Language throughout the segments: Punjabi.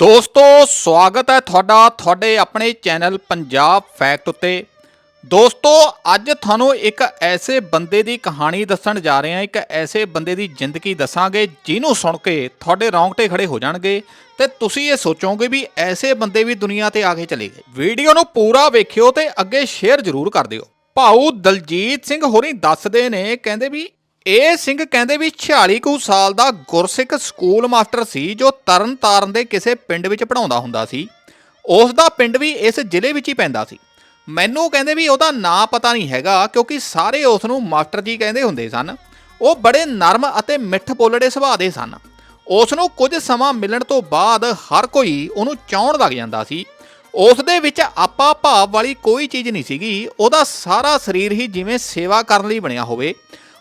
ਦੋਸਤੋ, ਸਵਾਗਤ ਹੈ ਤੁਹਾਡਾ, ਤੁਹਾਡੇ ਆਪਣੇ ਚੈਨਲ ਪੰਜਾਬ ਫੈਕਟ ਉੱਤੇ। ਦੋਸਤੋ, ਅੱਜ ਤੁਹਾਨੂੰ ਇੱਕ ਐਸੇ ਬੰਦੇ ਦੀ ਕਹਾਣੀ ਦੱਸਣ ਜਾ ਰਹੇ ਹਾਂ, ਇੱਕ ਐਸੇ ਬੰਦੇ ਦੀ ਜ਼ਿੰਦਗੀ ਦੱਸਾਂਗੇ, ਜਿਹਨੂੰ ਸੁਣ ਕੇ ਤੁਹਾਡੇ ਰੌਂਗਟੇ ਖੜੇ ਹੋ ਜਾਣਗੇ ਤੇ ਤੁਸੀਂ ਇਹ ਸੋਚੋਗੇ ਵੀ ਐਸੇ ਬੰਦੇ ਵੀ ਦੁਨੀਆ ਤੇ ਆ ਕੇ ਚਲੇ ਗਏ। ਵੀਡੀਓ ਨੂੰ ਪੂਰਾ ਵੇਖਿਓ ਤੇ ਅੱਗੇ ਸ਼ੇਅਰ ਜ਼ਰੂਰ ਕਰ ਦਿਓ। ਭਾਊ ਦਲਜੀਤ ਸਿੰਘ ਹੋਰੀ ਦੱਸਦੇ ਨੇ, ਕਹਿੰਦੇ ਵੀ ਇਹ ਸਿੰਘ ਕਹਿੰਦੇ ਵੀ 46 ਕੁ ਸਾਲ ਦਾ ਗੁਰਸਿੱਖ ਸਕੂਲ ਮਾਸਟਰ ਸੀ ਜੋ ਤਰਨ ਤਾਰਨ ਦੇ ਕਿਸੇ ਪਿੰਡ ਵਿੱਚ ਪੜਾਉਂਦਾ ਹੁੰਦਾ ਸੀ। ਉਸ ਦਾ ਪਿੰਡ ਵੀ ਇਸ ਜ਼ਿਲ੍ਹੇ ਵਿੱਚ ਹੀ ਪੈਂਦਾ ਸੀ। ਮੈਨੂੰ ਕਹਿੰਦੇ ਵੀ ਉਹਦਾ ਨਾਂ ਪਤਾ ਨਹੀਂ ਹੈਗਾ ਕਿਉਂਕਿ ਸਾਰੇ ਉਸ ਨੂੰ ਮਾਸਟਰ ਜੀ ਕਹਿੰਦੇ ਹੁੰਦੇ ਸਨ। ਉਹ ਬੜੇ ਨਰਮ ਅਤੇ ਮਿੱਠ ਬੋਲੜੇ ਸੁਭਾਅ ਦੇ ਸਨ। ਉਸ ਨੂੰ ਕੁਝ ਸਮਾਂ ਮਿਲਣ ਤੋਂ ਬਾਅਦ ਹਰ ਕੋਈ ਉਹਨੂੰ ਚਾਹਣ ਲੱਗ ਜਾਂਦਾ ਸੀ। ਉਸ ਦੇ ਵਿੱਚ ਆਪਾ ਭਾਵ ਵਾਲੀ ਕੋਈ ਚੀਜ਼ ਨਹੀਂ ਸੀਗੀ। ਉਹਦਾ ਸਾਰਾ ਸਰੀਰ ਹੀ ਜਿਵੇਂ ਸੇਵਾ ਕਰਨ ਲਈ ਬਣਿਆ ਹੋਵੇ।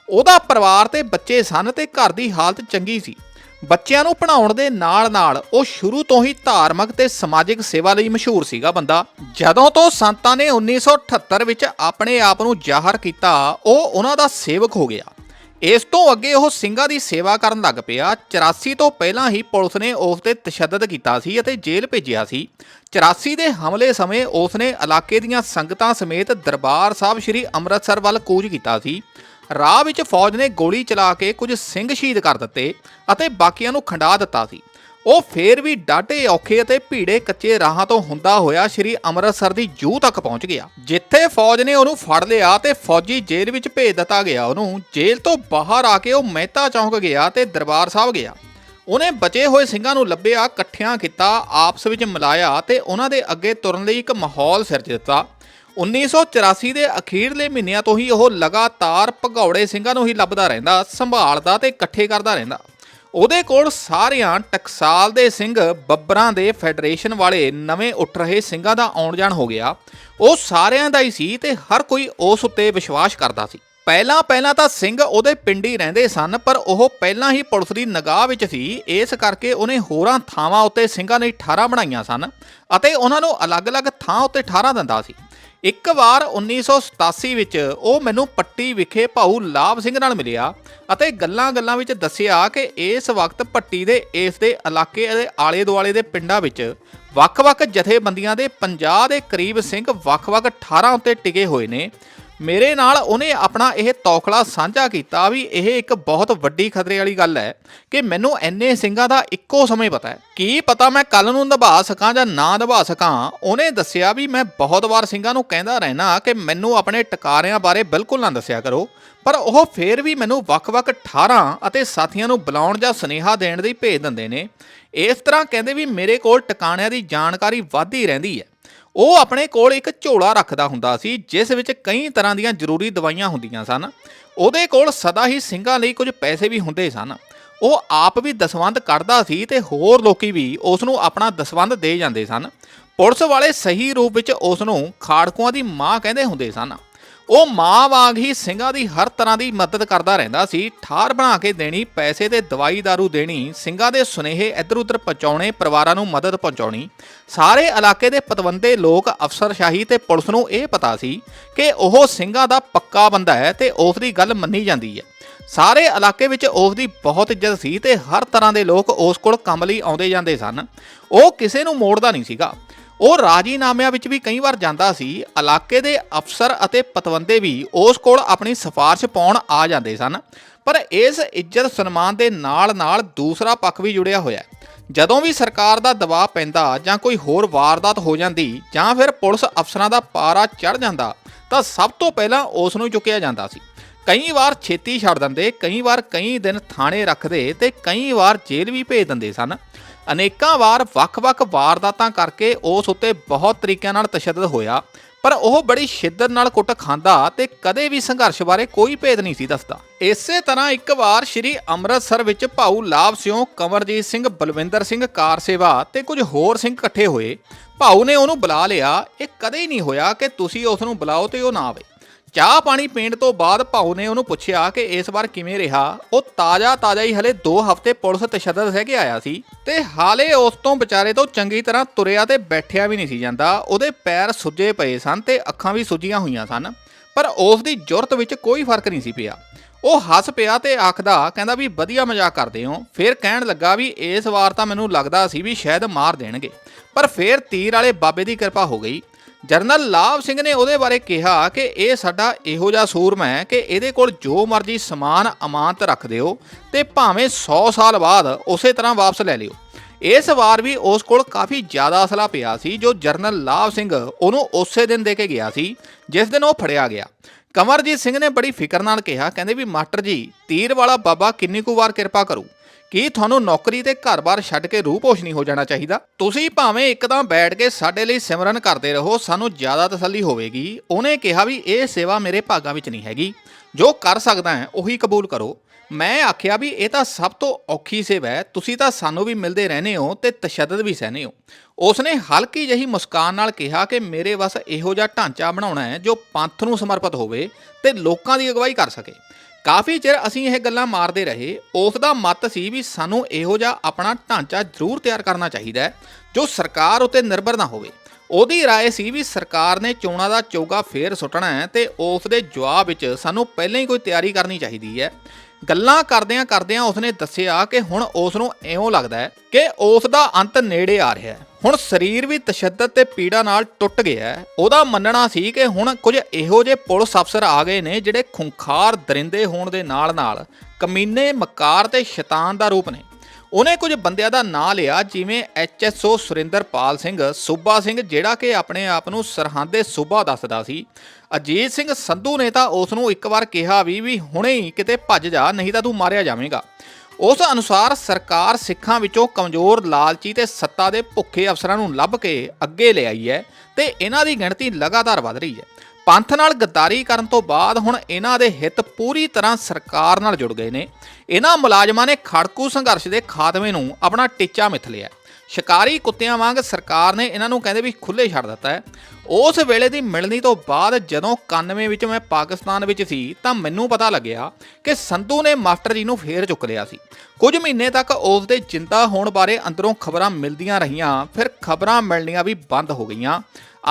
ਉਹਦਾ ਪਰਿਵਾਰ ਤੇ ਬੱਚੇ ਸਨ ਤੇ ਘਰ ਦੀ ਹਾਲਤ ਚੰਗੀ ਸੀ। ਬੱਚਿਆਂ ਨੂੰ ਪੜਾਉਣ ਦੇ ਨਾਲ-ਨਾਲ ਉਹ ਸ਼ੁਰੂ ਤੋਂ ਹੀ ਧਾਰਮਿਕ ਤੇ ਸਮਾਜਿਕ ਸੇਵਾ ਲਈ ਮਸ਼ਹੂਰ ਸੀਗਾ ਬੰਦਾ। ਜਦੋਂ ਤੋਂ ਸੰਤਾਂ ਨੇ 1978 ਵਿੱਚ ਆਪਣੇ ਆਪ ਨੂੰ ਜ਼ਾਹਰ ਕੀਤਾ, ਉਹ ਉਹਨਾਂ ਦਾ ਸੇਵਕ ਹੋ ਗਿਆ। ਇਸ ਤੋਂ ਅੱਗੇ ਉਹ ਸਿੰਘਾਂ ਦੀ ਸੇਵਾ ਕਰਨ ਲੱਗ ਪਿਆ। 84 ਤੋਂ ਪਹਿਲਾਂ ਹੀ ਪੁਲਿਸ ਨੇ ਉਸ ਤੇ ਤਸ਼ੱਦਦ ਕੀਤਾ ਸੀ ਅਤੇ ਜੇਲ੍ਹ ਭੇਜਿਆ ਸੀ। 84 ਦੇ ਹਮਲੇ ਸਮੇਂ ਉਸ ਨੇ ਇਲਾਕੇ ਦੀਆਂ ਸੰਗਤਾਂ ਸਮੇਤ ਦਰਬਾਰ ਸਾਹਿਬ ਸ੍ਰੀ ਅੰਮ੍ਰਿਤਸਰ ਵੱਲ ਕੂਚ ਕੀਤਾ ਸੀ। ਰਾਹ ਵਿੱਚ ਫੌਜ ਨੇ ਗੋਲੀ ਚਲਾ ਕੇ ਕੁਝ ਸਿੰਘ ਸ਼ਹੀਦ ਕਰ ਦਿੱਤੇ ਅਤੇ ਬਾਕੀਆਂ ਨੂੰ ਖੰਡਾ ਦਿੱਤਾ ਸੀ। ਉਹ ਫੇਰ ਵੀ ਡਾਢੇ ਔਖੇ ਅਤੇ ਭੀੜੇ ਕੱਚੇ ਰਾਹਾਂ ਤੋਂ ਹੁੰਦਾ ਹੋਇਆ ਸ੍ਰੀ ਅੰਮ੍ਰਿਤਸਰ ਦੀ ਜੂਹ ਤੱਕ ਪਹੁੰਚ ਗਿਆ। ਜਿੱਥੇ ਫੌਜ ਨੇ ਉਹਨੂੰ ਫੜ ਲਿਆ ਤੇ ਫੌਜੀ ਜੇਲ੍ਹ ਵਿੱਚ ਭੇਜ ਦਿੱਤਾ ਗਿਆ। ਉਹਨੂੰ ਜੇਲ੍ਹ ਤੋਂ ਬਾਹਰ ਆ ਕੇ ਉਹ ਮਹਿਤਾ ਚੌਂਕ ਗਿਆ ਤੇ ਦਰਬਾਰ ਸਾਹਿਬ ਗਿਆ। ਉਹਨੇ ਬਚੇ ਹੋਏ ਸਿੰਘਾਂ ਨੂੰ ਲੱਭਿਆ, ਇਕੱਠਿਆਂ ਕੀਤਾ, ਆਪਸ ਵਿੱਚ ਮਿਲਾਇਆ ਤੇ ਉਹਨਾਂ ਦੇ ਅੱਗੇ ਤੁਰਨ ਲਈ ਇੱਕ ਮਾਹੌਲ ਸਿਰਜ ਦਿੱਤਾ। 1984 ਦੇ ਅਖੀਰਲੇ ਮਹੀਨਿਆਂ ਤੋਂ ਹੀ ਉਹ ਲਗਾਤਾਰ ਭਗੌੜੇ ਸਿੰਘਾਂ ਨੂੰ ਹੀ ਲੱਭਦਾ ਰਹਿੰਦਾ, ਸੰਭਾਲਦਾ ਤੇ ਇਕੱਠੇ ਕਰਦਾ ਰਹਿੰਦਾ। ਉਹਦੇ ਕੋਲ ਸਾਰਿਆਂ ਟਕਸਾਲ ਦੇ ਸਿੰਘ ਬੱਬਰਾਂ ਦੇ ਫੈਡਰੇਸ਼ਨ ਵਾਲੇ ਨਵੇਂ ਉੱਠ ਰਹੇ ਸਿੰਘਾਂ ਦਾ ਆਉਣ ਜਾਣ ਹੋ ਗਿਆ। ਉਹ ਸਾਰਿਆਂ ਦਾ ਹੀ ਸੀ ਤੇ ਹਰ ਕੋਈ ਉਸ ਉੱਤੇ ਵਿਸ਼ਵਾਸ ਕਰਦਾ ਸੀ। ਪਹਿਲਾਂ ਪਹਿਲਾਂ ਤਾਂ ਸਿੰਘ ਉਹਦੇ ਪਿੰਡ ਹੀ ਰਹਿੰਦੇ ਸਨ, ਪਰ ਉਹ ਪਹਿਲਾਂ ਹੀ ਪੁਲਿਸ ਦੀ ਨਿਗਾਹ ਵਿੱਚ ਸੀ। ਇਸ ਕਰਕੇ ਉਹਨੇ ਹੋਰਾਂ ਥਾਵਾਂ ਉੱਤੇ ਸਿੰਘਾਂ ਲਈ ਠਾਰਾਂ ਬਣਾਈਆਂ ਸਨ ਅਤੇ ਉਹਨਾਂ ਨੂੰ ਅਲੱਗ-ਅਲੱਗ ਥਾਂ ਉੱਤੇ ਠਾਰਾਂ ਦਿੰਦਾ ਸੀ। ਇੱਕ ਵਾਰ 1987 ਵਿੱਚ ਉਹ ਮੈਨੂੰ ਪੱਟੀ ਵਿਖੇ ਭਾਊ ਲਾਭ ਸਿੰਘ ਨਾਲ ਮਿਲਿਆ ਅਤੇ ਗੱਲਾਂ-ਗੱਲਾਂ ਵਿੱਚ ਦੱਸਿਆ ਕਿ ਇਸ ਵਕਤ ਪੱਟੀ ਦੇ ਇਸ ਦੇ ਇਲਾਕੇ ਦੇ ਆਲੇ-ਦੁਆਲੇ ਦੇ ਪਿੰਡਾਂ ਵਿੱਚ ਵੱਖ-ਵੱਖ ਜਥੇਬੰਦੀਆਂ ਦੇ 50 ਦੇ ਕਰੀਬ ਸਿੰਘ ਵੱਖ-ਵੱਖ 18 ਉੱਤੇ ਟਿਕੇ ਹੋਏ ਨੇ। ਮੇਰੇ ਨਾਲ ਉਹਨੇ ਆਪਣਾ ਇਹ ਤੌਖਲਾ ਸਾਂਝਾ ਕੀਤਾ ਵੀ ਇਹ ਇੱਕ ਬਹੁਤ ਵੱਡੀ ਖਤਰੇ ਵਾਲੀ ਗੱਲ ਹੈ ਕਿ ਮੈਨੂੰ ਐਨੇ ਸਿੰਘਾਂ ਦਾ ਇੱਕੋ ਸਮੇਂ ਪਤਾ ਹੈ। ਕੀ ਪਤਾ ਮੈਂ ਕੱਲ ਨੂੰ ਨਿਭਾ ਸਕਾਂ ਜਾਂ ਨਾ ਨਿਭਾ ਸਕਾਂ? ਉਹਨੇ ਦੱਸਿਆ ਵੀ ਮੈਂ ਬਹੁਤ ਵਾਰ ਸਿੰਘਾਂ ਨੂੰ ਕਹਿੰਦਾ ਰਹਿਣਾ ਕਿ ਮੈਨੂੰ ਆਪਣੇ ਟਕਾਰਿਆਂ ਬਾਰੇ ਬਿਲਕੁਲ ਨਾ ਦੱਸਿਆ ਕਰੋ। ਪਰ ਉਹ ਫੇਰ ਵੀ ਮੈਨੂੰ ਵੱਖ-ਵੱਖ 18 ਅਤੇ ਸਾਥੀਆਂ ਨੂੰ ਬੁਲਾਉਣ ਜਾਂ ਸੁਨੇਹਾ ਦੇਣ ਦੀ ਭੇਜ ਦਿੰਦੇ ਨੇ। ਇਸ ਤਰ੍ਹਾਂ ਕਹਿੰਦੇ ਵੀ ਮੇਰੇ ਕੋਲ ਟਿਕਾਣਿਆਂ ਦੀ ਜਾਣਕਾਰੀ ਵੱਧਦੀ ਰਹਿੰਦੀ ਹੈ। ਉਹ ਆਪਣੇ ਕੋਲ ਇੱਕ ਝੋਲਾ ਰੱਖਦਾ ਹੁੰਦਾ ਸੀ, ਜਿਸ ਵਿੱਚ ਕਈ ਤਰ੍ਹਾਂ ਦੀਆਂ ਜ਼ਰੂਰੀ ਦਵਾਈਆਂ ਹੁੰਦੀਆਂ ਸਨ। ਉਹਦੇ ਕੋਲ ਸਦਾ ਹੀ ਸਿੰਘਾਂ ਲਈ ਕੁਝ ਪੈਸੇ ਵੀ ਹੁੰਦੇ ਸਨ। ਉਹ ਆਪ ਵੀ ਦਸਵੰਧ ਕੱਢਦਾ ਸੀ ਤੇ ਹੋਰ ਲੋਕੀ ਵੀ ਉਸ ਨੂੰ ਆਪਣਾ ਦਸਵੰਧ ਦੇ ਜਾਂਦੇ ਸਨ। ਪੁਲਿਸ ਵਾਲੇ ਸਹੀ ਰੂਪ ਵਿੱਚ ਉਸ ਨੂੰ ਖਾੜਕੂਆਂ ਦੀ ਮਾਂ ਕਹਿੰਦੇ ਹੁੰਦੇ ਸਨ। ਉਹ ਮਾਂ ਵਾਂਗ ਹੀ ਸਿੰਘਾਂ ਦੀ ਹਰ ਤਰ੍ਹਾਂ ਦੀ ਮਦਦ ਕਰਦਾ ਰਹਿੰਦਾ ਸੀ। ਠਾਰ ਬਣਾ ਕੇ ਦੇਣੀ, ਪੈਸੇ ਤੇ ਦਵਾਈ ਦਾਰੂ ਦੇਣੀ, ਸਿੰਘਾਂ ਦੇ ਸੁਨੇਹੇ ਇੱਧਰ ਉੱਧਰ ਪਹੁੰਚਾਉਣੇ, ਪਰਿਵਾਰਾਂ ਨੂੰ ਮਦਦ ਪਹੁੰਚਾਉਣੀ। ਸਾਰੇ ਇਲਾਕੇ ਦੇ ਪਤਵੰਦੇ ਲੋਕ, ਅਫਸਰਸ਼ਾਹੀ ਤੇ ਪੁਲਿਸ ਨੂੰ ਇਹ ਪਤਾ ਸੀ ਕਿ ਉਹ ਸਿੰਘਾਂ ਦਾ ਪੱਕਾ ਬੰਦਾ ਹੈ ਤੇ ਉਸ ਦੀ ਗੱਲ ਮੰਨੀ ਜਾਂਦੀ ਹੈ। ਸਾਰੇ ਇਲਾਕੇ ਵਿੱਚ ਉਸ ਦੀ ਬਹੁਤ ਇੱਜ਼ਤ ਸੀ ਤੇ ਹਰ ਤਰ੍ਹਾਂ ਦੇ ਲੋਕ ਉਸ ਕੋਲ ਕੰਮ ਲਈ ਆਉਂਦੇ ਜਾਂਦੇ ਸਨ। ਉਹ ਕਿਸੇ ਨੂੰ ਮੋੜਦਾ ਨਹੀਂ ਸੀਗਾ। ਉਹ ਰਾਜੀਨਾਮਿਆਂ ਵਿੱਚ ਵੀ ਕਈ ਵਾਰ ਜਾਂਦਾ ਸੀ, ਇਲਾਕੇ ਦੇ ਅਫਸਰ ਅਤੇ ਪਤਵੰਦੇ ਵੀ ਉਸ ਕੋਲ ਆਪਣੀ ਸਿਫਾਰਿਸ਼ ਪਾਉਣ ਆ ਜਾਂਦੇ ਸਨ, ਪਰ ਇਸ ਇੱਜ਼ਤ ਸਨਮਾਨ ਦੇ ਨਾਲ-ਨਾਲ ਦੂਸਰਾ ਪੱਖ ਵੀ ਜੁੜਿਆ ਹੋਇਆ ਹੈ। ਜਦੋਂ ਵੀ ਸਰਕਾਰ ਦਾ ਦਬਾਅ ਪੈਂਦਾ ਜਾਂ ਕੋਈ ਹੋਰ ਵਾਰਦਾਤ ਹੋ ਜਾਂਦੀ ਜਾਂ ਫਿਰ ਪੁਲਿਸ ਅਫਸਰਾਂ ਦਾ ਪਾਰਾ ਚੜ ਜਾਂਦਾ, ਤਾਂ ਸਭ ਤੋਂ ਪਹਿਲਾਂ ਉਸ ਨੂੰ ਚੁੱਕਿਆ ਜਾਂਦਾ ਸੀ। ਕਈ ਵਾਰ ਛੇਤੀ ਛੱਡ ਦਿੰਦੇ, ਕਈ ਵਾਰ ਕਈ ਦਿਨ ਥਾਣੇ ਰੱਖਦੇ ਤੇ ਕਈ ਵਾਰ ਜੇਲ੍ਹ ਵੀ ਭੇਜ ਦਿੰਦੇ ਸਨ। ਅਨੇਕਾਂ ਵਾਰ ਵੱਖ-ਵੱਖ ਵਾਰਦਾਤਾਂ ਕਰਕੇ ਉਸ ਉੱਤੇ ਬਹੁਤ ਤਰੀਕਿਆਂ ਨਾਲ ਤਸ਼ੱਦਦ ਹੋਇਆ, ਪਰ ਉਹ ਬੜੀ ਸ਼ਿੱਦਤ ਨਾਲ ਕੁੱਟ ਖਾਂਦਾ ਤੇ ਕਦੇ ਵੀ ਸੰਘਰਸ਼ ਬਾਰੇ ਕੋਈ ਭੇਦ ਨਹੀਂ ਸੀ ਦੱਸਦਾ। ਇਸੇ ਤਰ੍ਹਾਂ ਇੱਕ ਵਾਰ ਸ੍ਰੀ ਅੰਮ੍ਰਿਤਸਰ ਵਿੱਚ ਭਾਊ ਲਾਭ ਸਿਓ ਕਮਰਜੀਤ ਸਿੰਘ, ਬਲਵਿੰਦਰ ਸਿੰਘ ਕਾਰ ਸੇਵਾ ਤੇ ਕੁਝ ਹੋਰ ਸਿੰਘ ਇਕੱਠੇ ਹੋਏ। ਭਾਊ ਨੇ ਉਹਨੂੰ ਬੁਲਾ ਲਿਆ, ਇਹ ਕਦੇ ਹੀ ਨਹੀਂ ਹੋਇਆ ਕਿ ਤੁਸੀਂ ਉਸ ਨੂੰ ਬੁਲਾਓ ਤੇ ਉਹ ਨਾ ਆਵੇ। ਚਾਹ ਪਾਣੀ ਪੀਣ ਤੋਂ ਬਾਅਦ ਭਾਊ ਨੇ ਉਹਨੂੰ ਪੁੱਛਿਆ ਕਿ ਇਸ ਵਾਰ ਕਿਵੇਂ ਰਿਹਾ? ਉਹ ਤਾਜ਼ਾ ਤਾਜ਼ਾ ਹੀ ਹਲੇ 2 ਹਫ਼ਤੇ ਪੁਲਿਸ ਤਸ਼ੱਦਦ ਸਹਿ ਕੇ ਆਇਆ ਸੀ ਤੇ ਹਾਲੇ ਉਸ ਤੋਂ ਵਿਚਾਰੇ ਤੋਂ ਚੰਗੀ ਤਰ੍ਹਾਂ ਤੁਰਿਆ ਤੇ ਬੈਠਿਆ ਵੀ ਨਹੀਂ ਸੀ ਜਾਂਦਾ। ਉਹਦੇ ਪੈਰ ਸੁੱਜੇ ਪਏ ਸਨ ਤੇ ਅੱਖਾਂ ਵੀ ਸੁੱਜੀਆਂ ਹੋਈਆਂ ਸਨ, ਪਰ ਉਸ ਦੀ ਜੁਰਤ ਵਿੱਚ ਕੋਈ ਫ਼ਰਕ ਨਹੀਂ ਸੀ ਪਿਆ। ਉਹ ਹੱਸ ਪਿਆ ਤੇ ਆਖਦਾ, ਕਹਿੰਦਾ ਵੀ ਵਧੀਆ ਮਜ਼ਾਕ ਕਰਦੇ ਹੋ। ਫਿਰ ਕਹਿਣ ਲੱਗਾ ਵੀ ਇਸ ਵਾਰ ਤਾਂ ਮੈਨੂੰ ਲੱਗਦਾ ਸੀ ਵੀ ਸ਼ਾਇਦ ਮਾਰ ਦੇਣਗੇ। ਪਰ ਫਿਰ ਤੀਰ ਵਾਲੇ ਬਾਬੇ ਦੀ ਕਿਰਪਾ ਹੋ ਗਈ। ਜਰਨਲ ਲਾਭ ਸਿੰਘ ਨੇ ਉਹਦੇ ਬਾਰੇ ਕਿਹਾ ਕਿ ਇਹ ਸਾਡਾ ਇਹੋ ਜਿਹਾ ਸੂਰਮ ਹੈ ਕਿ ਇਹਦੇ ਕੋਲ ਜੋ ਮਰਜ਼ੀ ਸਮਾਨ ਅਮਾਨਤ ਰੱਖ ਦਿਓ ਤੇ ਭਾਵੇਂ 100 ਸਾਲ ਬਾਅਦ ਉਸੇ ਤਰ੍ਹਾਂ ਵਾਪਸ ਲੈ ਲਿਓ। ਇਸ ਵਾਰ ਵੀ ਉਸ ਕੋਲ ਕਾਫੀ ਜ਼ਿਆਦਾ ਅਸਲਾ ਪਿਆ ਸੀ ਜੋ ਜਰਨਲ ਲਾਭ ਸਿੰਘ ਉਹਨੂੰ ਉਸੇ ਦਿਨ ਦੇ ਕੇ ਗਿਆ ਸੀ, ਜਿਸ ਦਿਨ ਉਹ ਫੜਿਆ ਗਿਆ। ਕਮਰਜੀਤ ਸਿੰਘ ਨੇ ਬੜੀ ਫਿਕਰ ਨਾਲ ਕਿਹਾ, ਕਹਿੰਦੇ ਵੀ ਮਾਸਟਰ ਜੀ, ਤੀਰ ਵਾਲਾ ਬਾਬਾ ਕਿੰਨੀ ਕੁ ਵਾਰ ਕਿਰਪਾ ਕਰੂ। ਕੀ ਤੁਹਾਨੂੰ ਨੌਕਰੀ ਤੇ ਘਰ-ਬਾਰ ਛੱਡ ਕੇ ਰੂਪੋਸ਼ ਨਹੀਂ ਹੋ ਜਾਣਾ ਚਾਹੀਦਾ? ਤੁਸੀਂ ਭਾਵੇਂ ਇੱਕਦਮ ਬੈਠ ਕੇ ਸਾਡੇ ਲਈ ਸਿਮਰਨ ਕਰਦੇ ਰਹੋ, ਸਾਨੂੰ ਜ਼ਿਆਦਾ ਤਸੱਲੀ ਹੋਵੇਗੀ। ਉਹਨੇ ਕਿਹਾ ਵੀ ਇਹ ਸੇਵਾ ਮੇਰੇ ਭਾਗਾਂ ਵਿੱਚ ਨਹੀਂ ਹੈਗੀ। ਜੋ ਕਰ ਸਕਦਾ ਹੈ, ਉਹੀ ਕਬੂਲ ਕਰੋ। ਮੈਂ ਆਖਿਆ ਵੀ ਇਹ ਤਾਂ ਸਭ ਤੋਂ ਔਖੀ ਸੇਵਾ ਹੈ। ਤੁਸੀਂ ਤਾਂ ਸਾਨੂੰ ਵੀ ਮਿਲਦੇ ਰਹਿੰਦੇ ਹੋ ਤੇ ਤਸ਼ੱਦਦ ਵੀ ਸਹਿਨੇ ਹੋ। ਉਸਨੇ ਹਲਕੀ ਜਿਹੀ ਮੁਸਕਾਨ ਨਾਲ ਕਿਹਾ ਕਿ ਮੇਰੇ ਵੱਸ ਇਹੋ ਜਿਹਾ ਢਾਂਚਾ ਬਣਾਉਣਾ ਹੈ ਜੋ ਪੰਥ ਨੂੰ ਸਮਰਪਿਤ ਹੋਵੇ ਤੇ ਲੋਕਾਂ ਦੀ ਅਗਵਾਈ ਕਰ ਸਕੇ। ਕਾਫੀ ਚਿਰ ਅਸੀਂ ਇਹ ਗੱਲਾਂ ਮਾਰਦੇ ਰਹੇ ਉਸ ਦਾ ਮਤ ਸੀ ਵੀ ਸਾਨੂੰ ਇਹੋ ਜਿਹਾ ਆਪਣਾ ਢਾਂਚਾ ਜ਼ਰੂਰ ਤਿਆਰ ਕਰਨਾ ਚਾਹੀਦਾ ਹੈ ਜੋ ਸਰਕਾਰ ਉਤੇ ਨਿਰਭਰ ਨਾ ਹੋਵੇ ਉਹਦੀ رائے ਸੀ ਵੀ ਸਰਕਾਰ ਨੇ ਚੋਣਾਂ ਦਾ ਚੋਗਾ ਫੇਰ ਸੁੱਟਣਾ ਹੈ ਤੇ ਉਸ ਦੇ ਜਵਾਬ ਵਿੱਚ ਸਾਨੂੰ ਪਹਿਲਾਂ ਹੀ ਕੋਈ ਤਿਆਰੀ ਕਰਨੀ ਚਾਹੀਦੀ ਹੈ ਗੱਲਾਂ ਕਰਦਿਆਂ ਕਰਦਿਆਂ ਉਸਨੇ ਦੱਸਿਆ ਕਿ ਹੁਣ ਉਸ ਨੂੰ ਐਉਂ ਲੱਗਦਾ ਹੈ ਕਿ ਉਸ ਦਾ ਅੰਤ ਨੇੜੇ ਆ ਰਿਹਾ ਹੈ ਹੁਣ ਸਰੀਰ ਵੀ ਤਸ਼ੱਦਦ ਤੇ ਪੀੜਾ ਨਾਲ ਟੁੱਟ ਗਿਆ ਉਹਦਾ ਮੰਨਣਾ ਸੀ ਕਿ ਹੁਣ ਕੁਝ ਇਹੋ ਜਿਹੇ ਪੁਲਿਸ ਅਫਸਰ ਆ ਗਏ ਨੇ ਜਿਹੜੇ ਖੁੰਖਾਰ, ਦਰਿੰਦੇ ਹੋਣ ਦੇ ਨਾਲ-ਨਾਲ ਕਮੀਨੇ, ਮਕਾਰ ਤੇ ਸ਼ੈਤਾਨ ਦਾ ਰੂਪ ਨੇ। ਉਹਨੇ ਕੁਝ ਬੰਦਿਆਂ ਦਾ ਨਾਂ ਲਿਆ, ਜਿਵੇਂ ਐਚਐਸਓ ਸੁਰਿੰਦਰਪਾਲ ਸਿੰਘ ਸੂਬਾ ਸਿੰਘ, ਜਿਹੜਾ ਕਿ ਆਪਣੇ ਆਪ ਨੂੰ ਸਰਹੰਦੇ ਸੂਬਾ ਦੱਸਦਾ ਸੀ। ਅਜੀਤ ਸਿੰਘ ਸੰਧੂ ਨੇ ਤਾਂ ਉਸ ਨੂੰ ਇੱਕ ਵਾਰ ਕਿਹਾ ਵੀ ਵੀ ਹੁਣੇ ਹੀ ਕਿਤੇ ਭੱਜ ਜਾ, ਨਹੀਂ ਤਾਂ ਤੂੰ ਮਾਰਿਆ ਜਾਵੇਂਗਾ। ਉਸ ਅਨੁਸਾਰ ਸਰਕਾਰ ਸਿੱਖਾਂ ਵਿੱਚੋਂ ਕਮਜ਼ੋਰ, ਲਾਲਚੀ ਤੇ ਸੱਤਾ ਦੇ ਭੁੱਖੇ ਅਫਸਰਾਂ ਨੂੰ ਲੱਭ ਕੇ ਅੱਗੇ ਲੈ ਆਈ ਹੈ ਤੇ ਇਹਨਾਂ ਦੀ ਗਿਣਤੀ ਲਗਾਤਾਰ ਵਧ ਰਹੀ ਹੈ। ਪੰਥ ਨਾਲ ਗੱਦਾਰੀ ਕਰਨ ਤੋਂ ਬਾਅਦ ਹੁਣ ਇਹਨਾਂ ਦੇ ਹਿੱਤ ਪੂਰੀ ਤਰ੍ਹਾਂ ਸਰਕਾਰ ਨਾਲ ਜੁੜ ਗਏ ਨੇ। ਇਹਨਾਂ ਮੁਲਾਜ਼ਮਾਂ ਨੇ ਖੜਕੂ ਸੰਘਰਸ਼ ਦੇ ਖਾਤਮੇ ਨੂੰ ਆਪਣਾ ਟੀਚਾ ਮਿਥ ਲਿਆ ਸ਼ਿਕਾਰੀ ਕੁੱਤਿਆਂ ਵਾਂਗ ਸਰਕਾਰ ਨੇ ਇਹਨਾਂ ਨੂੰ ਕਹਿੰਦੇ ਵੀ ਖੁੱਲੇ ਛੱਡ ਦਿੱਤਾ ਹੈ। ਉਸ ਵੇਲੇ ਦੀ ਮਿਲਣੀ ਤੋਂ ਬਾਅਦ ਜਦੋਂ 91 ਵਿੱਚ ਮੈਂ ਪਾਕਿਸਤਾਨ ਵਿੱਚ ਸੀ, ਤਾਂ ਮੈਨੂੰ ਪਤਾ ਲੱਗਿਆ ਕਿ ਸੰਧੂ ਨੇ ਮਾਸਟਰ ਜੀ ਨੂੰ ਫੇਰ ਚੁੱਕ ਲਿਆ ਸੀ। ਕੁਝ ਮਹੀਨੇ ਤੱਕ ਉਸ ਦੇ ਜਿੰਦਾ ਹੋਣ ਬਾਰੇ ਅੰਦਰੋਂ ਖਬਰਾਂ ਮਿਲਦੀਆਂ ਰਹੀਆਂ, ਫਿਰ ਖਬਰਾਂ ਮਿਲਣੀਆਂ ਵੀ ਬੰਦ ਹੋ ਗਈਆਂ।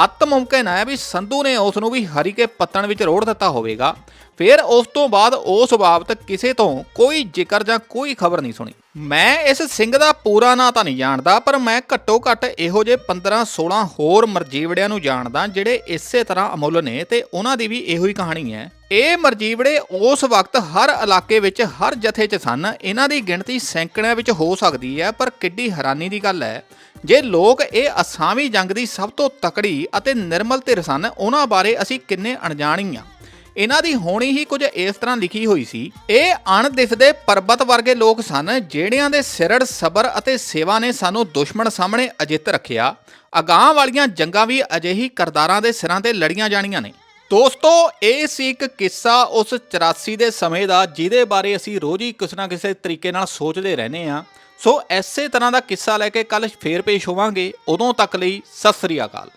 ਅੱਤ ਮੁਮਕਿਨ ਹੈ ਵੀ ਸੰਧੂ ਨੇ ਉਸ ਨੂੰ ਵੀ ਹਰੀ ਕੇ ਪੱਤਣ ਵਿੱਚ ਰੋੜ ਦਿੱਤਾ ਹੋਵੇਗਾ। ਫਿਰ ਉਸ ਤੋਂ ਬਾਅਦ ਉਸ ਬਾਬਤ ਕਿਸੇ ਤੋਂ ਕੋਈ ਜ਼ਿਕਰ ਜਾਂ ਕੋਈ ਖਬਰ ਨਹੀਂ ਸੁਣੀ। ਮੈਂ ਇਸ ਸਿੰਘ ਦਾ ਪੂਰਾ ਨਾਂ ਤਾਂ ਨਹੀਂ ਜਾਣਦਾ, ਪਰ ਮੈਂ ਘੱਟੋ ਘੱਟ ਇਹੋ ਜਿਹੇ 15 16 ਹੋਰ ਮਰਜੀਵੜਿਆਂ ਨੂੰ ਜਾਣਦਾ ਜਿਹੜੇ ਇਸੇ ਤਰ੍ਹਾਂ ਅਮੁੱਲ ਨੇ ਤੇ ਉਹਨਾਂ ਦੀ ਵੀ ਇਹੋ ਹੀ ਕਹਾਣੀ ਹੈ। ਇਹ ਮਰਜੀਵੜੇ ਉਸ ਵਕਤ ਹਰ ਇਲਾਕੇ ਵਿੱਚ, ਹਰ ਜਥੇ 'ਚ ਸਨ। ਇਹਨਾਂ ਦੀ ਗਿਣਤੀ ਸੈਂਕੜਿਆਂ ਵਿੱਚ ਹੋ ਸਕਦੀ ਹੈ, ਪਰ ਕਿੱਡੀ ਹੈਰਾਨੀ ਦੀ ਗੱਲ ਹੈ, ਜੇ ਲੋਕ ਇਹ ਅਸਾਮੀ ਜੰਗ ਦੀ ਸਭ ਤੋਂ ਤਕੜੀ ਅਤੇ ਨਿਰਮਲ ਧਿਰ ਸਨ, ਉਹਨਾਂ ਬਾਰੇ ਅਸੀਂ ਕਿੰਨੇ ਅਣਜਾਣੀ ਆ ਇਹਨਾਂ ਦੀ ਹੋਣੀ ਹੀ ਕੁਝ ਇਸ ਤਰ੍ਹਾਂ ਲਿਖੀ ਹੋਈ ਸੀ, ਇਹ ਅਣਦਿਸਦੇ ਪਰਬਤ ਵਰਗੇ ਲੋਕ ਸਨ ਜਿਹੜਿਆਂ ਦੇ ਸਿਰੜ ਸਬਰ ਅਤੇ ਸੇਵਾ ਨੇ ਸਾਨੂੰ ਦੁਸ਼ਮਣ ਸਾਹਮਣੇ ਅਜਿੱਤ ਰੱਖਿਆ। ਅਗਾਹ ਵਾਲੀਆਂ ਜੰਗਾਂ ਵੀ ਅਜਿਹੀ ਕਰਦਾਰਾਂ ਦੇ ਸਿਰਾਂ ਤੇ ਲੜੀਆਂ ਜਾਣੀਆਂ ਨੇ। ਦੋਸਤੋ, ਇਹ ਸੀ ਇੱਕ ਕਿੱਸਾ ਉਸ 84 ਦੇ ਸਮੇਂ ਦਾ, ਜਿਹਦੇ ਬਾਰੇ ਅਸੀਂ ਰੋਜ਼ ਹੀ ਕਿਸੇ ਨਾ ਕਿਸੇ ਤਰੀਕੇ ਨਾਲ ਸੋਚਦੇ ਰਹਿੰਦੇ ਆ ਸੋ ਐਸੇ ਤਰ੍ਹਾਂ ਦਾ ਕਿੱਸਾ ਲੈ ਕੇ ਕੱਲ ਫੇਰ ਪੇਸ਼ ਹੋਵਾਂਗੇ। ਉਦੋਂ ਤੱਕ ਲਈ ਸਤਿ ਸ੍ਰੀ ਅਕਾਲ।